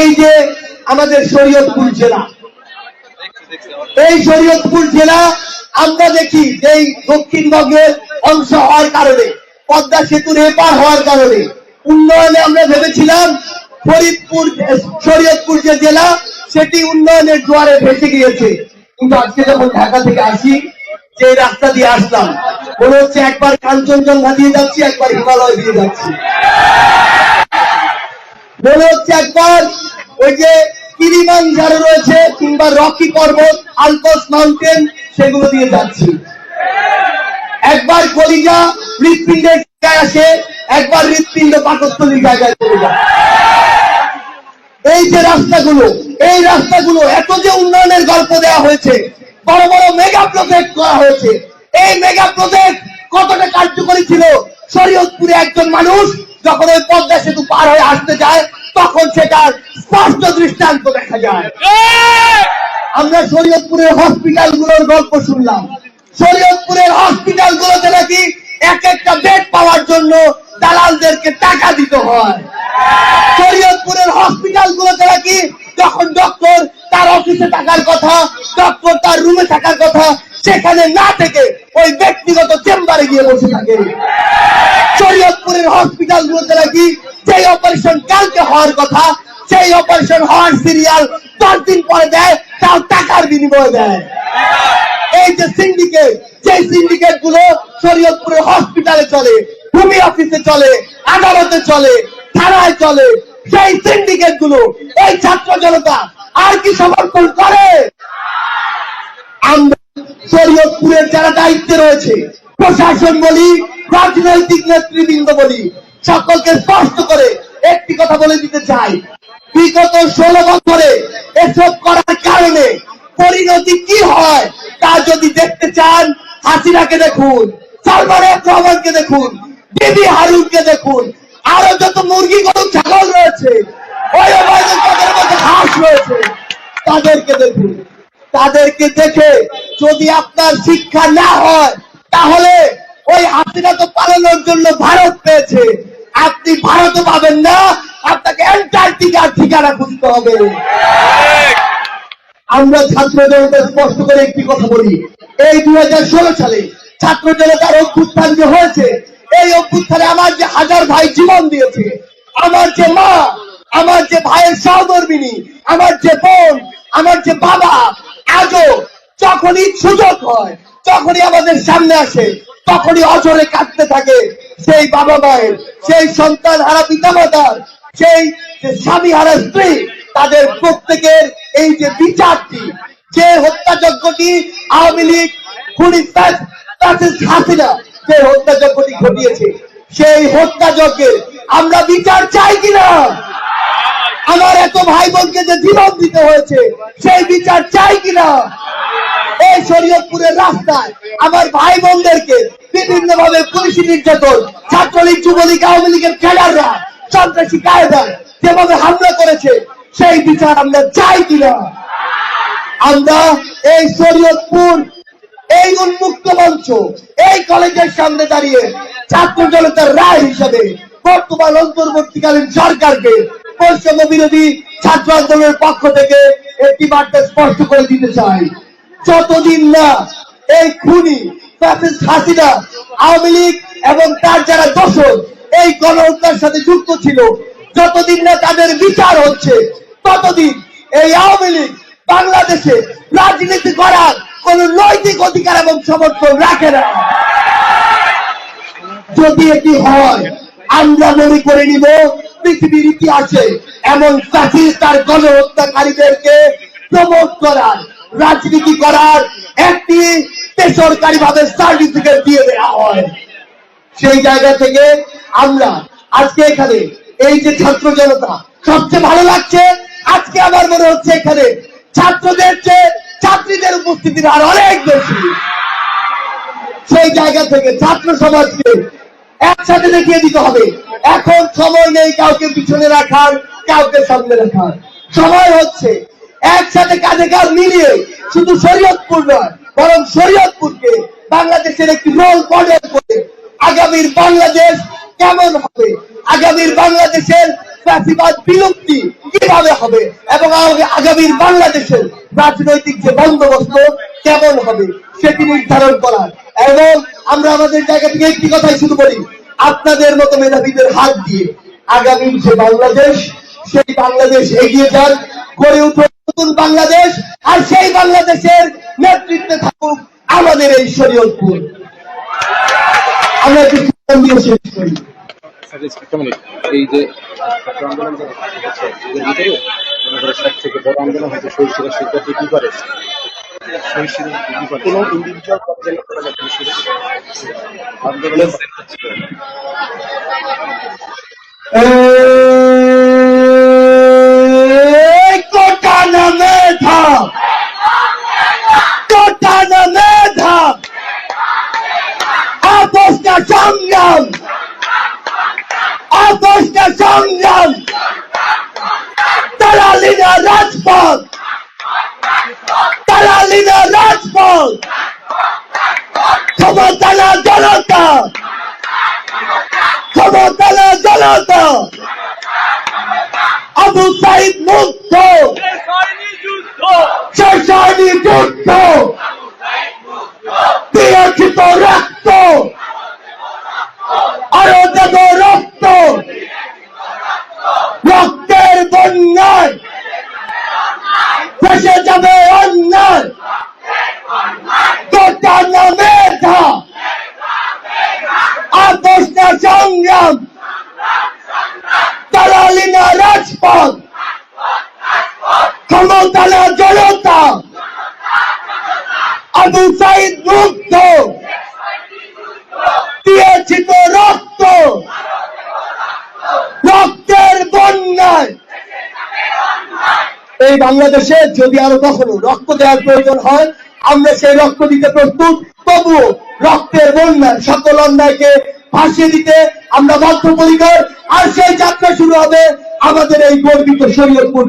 এই যে আমাদের শরীয়তপুর জেলা, এই শরীয়তপুর জেলা আমরা দেখি যে দক্ষিণবঙ্গের অংশ হওয়ার কারণে, পদ্মা সেতুর এপার হওয়ার কারণে। উন্নয়নে আমরা ভেবেছিলাম ফরিদপুর, শরীয়তপুর যে জেলা, সেটি উন্নয়নের জোয়ারে ভেসে গিয়েছে। কিন্তু আজকে যখন ঢাকা থেকে আসি, যে রাস্তা দিয়ে আসলাম, মনে হচ্ছে একবার কাঞ্চনজঙ্ঘা দিয়ে যাচ্ছি, একবার হিমালয় দিয়ে যাচ্ছি। মনে হচ্ছে একবার ওই যে কিরিমান যারা রয়েছে কিংবা রকি পর্বত আলপস মাউন্টেন, সেগুলো দিয়ে যাচ্ছি। একবার কলিজা হৃৎপিণ্ডের জায়গায় আসে, একবার হৃৎপিণ্ড পাকস্থলীর জায়গায় চলে যায়। এই যে রাস্তাগুলো, এই রাস্তাগুলো, এত যে উন্নয়নের গল্প দেওয়া হয়েছে, বড় বড় মেগা প্রজেক্ট করা হয়েছে। এই মেগা প্রজেক্ট কতটা কার্যকরী ছিল? শরীয়তপুরে একজন মানুষ যখন ওই পদ্মা সেতু পার হয়ে আসতে যায়, তখন সেটার স্পষ্ট দৃষ্টান্ত দেখা যায়। আমরা শরীয়তপুরের হসপিটালগুলোর গল্প শুনলাম। শরীয়তপুরের হসপিটাল গুলোতে নাকি এক একটা বেড পাওয়ার জন্য দালালদেরকে টাকা দিতে হয়। শরীয়তপুরের হসপিটাল গুলোতে নাকি যখন না থেকে ওই ব্যক্তিগত চেম্বারে গিয়ে বসে থাকে। শরীয়তপুরের হসপিটাল গুলোতে নাকি যেই অপারেশন কালকে হওয়ার কথা, সেই অপারেশন হওয়ার সিরিয়াল দশ দিন পরে দেয়, তাও টাকার বিনিময়ে দেয়। এই যে সিন্ডিকেট সেই সিন্ডিকেটগুলো শরীয়তপুরের হসপিটালে চলে, ভূমি অফিসে চলে, আদালতে চলে, থানায় চলে, সেই সিন্ডিকেটগুলো, এই ছাত্র জনতা আর কি সমর্থন করে? রয়েছে প্রশাসন বলি, রাজনৈতিক নেতৃবৃন্দ বলি, সকলকে স্পষ্ট করে একটি কথা বলে দিতে চাই। বিগত ষোলো বছরে এসব করার কারণে পরিণতি কি হয় তা যদি দেখতে চান, হাসিনাকে দেখুন সালমান রহমানকে দেখুন, বিবি হারুনকে দেখুন, আরও যত মুরগি, গরু, ছাগল রয়েছে হাঁস রয়েছে, তাদেরকে দেখুন। তাদেরকে দেখে যদি আপনার শিক্ষা না হয় তাহলে ওই হাসিনা তো পালানোর জন্য ভারত পেয়েছে। আপনি ভারতও পাবেন না, আপনাকে অ্যান্টার্কটিকার ঠিকানা খুঁজতে হবে। আমরা ছাত্র জনতা স্পষ্ট করে একটি কথা বলি। এই দুই সালে ছাত্র জনতার অভ্যুত্থান যে হয়েছে, এই অভ্যুত্থানে আমার যে হাজার ভাই জীবন দিয়েছে, আমার যে মা, আমার যে ভাইয়ের সহধর্মিনী, আমার যে বোন, আমার যে বাবা, আজও যখনই সুযোগ হয় যখনই আমাদের সামনে আসে, তখনই অজরে কাটতে থাকে। সেই বাবা মায়ের সেই সন্তান হারা পিতা মাতার সেই স্বামী হারা স্ত্রী, তাদের প্রত্যেকের এই যে বিচারটি, যে হত্যাযজ্ঞটি আওয়ামী লীগ, খুনি হাসিনা যে হত্যাযজ্ঞটি ঘটিয়েছে, সেই হত্যাযজ্ঞের আমরা বিচার চাই কিনা? আমার এত ভাই বোনকে যে জীবন দিতে হয়েছে, সেই বিচার চাই কিনা? এই শরীয়তপুরের রাস্তায় আমার ভাই বোনদেরকে বিভিন্ন ভাবে পুলিশি নির্যাতন, ছাত্রলীগ, যুবলীগ, আওয়ামী লীগের ক্যাডাররা সন্ত্রাসী কায়দা যেভাবে হামলা করেছে, সেই বিচার আমরা চাই কিনা? আমরা এই শরীয়তপুর, এই উন্মুক্ত মঞ্চ, এই কলেজের সামনে দাঁড়িয়ে ছাত্র জনতার রায় হিসাবে বর্তমান অন্তর্বর্তীকালীন সরকারকে বৈষম্য বিরোধী ছাত্র আন্দোলনের পক্ষ থেকে একটি বার্তা স্পষ্ট করে দিতে চাই। যতদিন না এই খুনি ফ্যাসিস্ট হাসিনা, আওয়ামী লীগ এবং তার যারা দোষর, এই গণহত্যার সাথে যুক্ত ছিল, যতদিন না তাদের বিচার হচ্ছে, ততদিন এই আওয়ামী লীগ বাংলাদেশে রাজনীতি করার কোন নৈতিক অধিকার এবং সমর্থন রাখে না। যদি এটি হয়, আমরা মনে করে নিব পৃথিবীর ইতিহাসে এমন ফ্যাসিস্ট তার গণহত্যাকারীদেরকে প্রমোট করার রাজনীতি করার একটি বেসরকারি ভাবে সার্টিফিকেট দিয়ে দেওয়া হয়। সেই জায়গা থেকে আমরা আজকে এখানে এই যে ছাত্র জনতা সবচেয়ে ভালো লাগছে, আজকে আমার মনে হচ্ছে এখানে ছাত্রদের চেয়ে ছাত্রীদের উপস্থিতির আর অনেক বেশি। সেই জায়গা থেকে ছাত্র সমাজকে একসাথে দেখিয়ে দিতে হবে। এখন সময় নেই কাউকে পিছনে রাখার, কাউকে সামনে রাখার। সময় হচ্ছে একসাথে কাঁধে কাঁধ মিলিয়ে শুধু শরীয়তপুর নয়, বরং শরীয়তপুরকে বাংলাদেশের একটি রোল মডেল করে আগামীর বাংলাদেশ কেমন হবে, আগামীর বাংলাদেশের ফ্যাসিবাদ বিলুপ্তি কীভাবে হবে, এবং আগামীর বাংলাদেশের রাজনৈতিক যে বন্দোবস্ত কেমন হবে, সেটি নির্ধারণ করা এবং আমরা আমাদের জায়গা থেকে একটি কথাই শুধু বলি, আপনাদের মতো মেধাবীদের হাত দিয়ে আগামীর যে বাংলাদেশ, সেই বাংলাদেশ এগিয়ে যান গড়ে উঠুক। নতুন বাংলাদেশ আর সেই বাংলাদেশের নেতৃত্বে থাকুক আমাদের এই শরীয়তপুর। আমরা একটু দিয়ে শেষ করি। স্যার, একটা মিনিট। এই যে থেকে বড় আন্দোলন শহীদ কি করে? কোনো ইন্ডিভিজুয়াল আন্দোলনের এই কোটা না মেধা কোটা না মেধা আপোষটা সংগ্রাম আপোষটা সংগ্রাম। তারালিনা রাজপথ। তারালিনা রাজপথ। ক্ষমতা না জনতা। ক্ষমতা না জনতা। আবু সাইদ মুক্ত। শেষানি যুদ্ধ বিরোচিত রক্ত আরও দেব রক্ত রক্তের বন্যায় ভেসে যাবে অন্যায় গোটা নামে ধা আপোষ না সংগ্রাম তারালিনা রাজপথ ক্ষমতা না জনতা আবু সাইদ দিয়েছি তো রক্ত। রক্তের বন্যায়। এই বাংলাদেশে যদি আরও কখনো রক্ত দেওয়ার প্রয়োজন হয়, আমরা সেই রক্ত দিতে প্রস্তুত। তবুও রক্তের বন্যায় সকল অন্যায়কে ভাসিয়ে দিতে আমরা বদ্ধপরিকর আর সেই যাত্রা শুরু হবে আমাদের এই গর্বিত শরীয়তপুর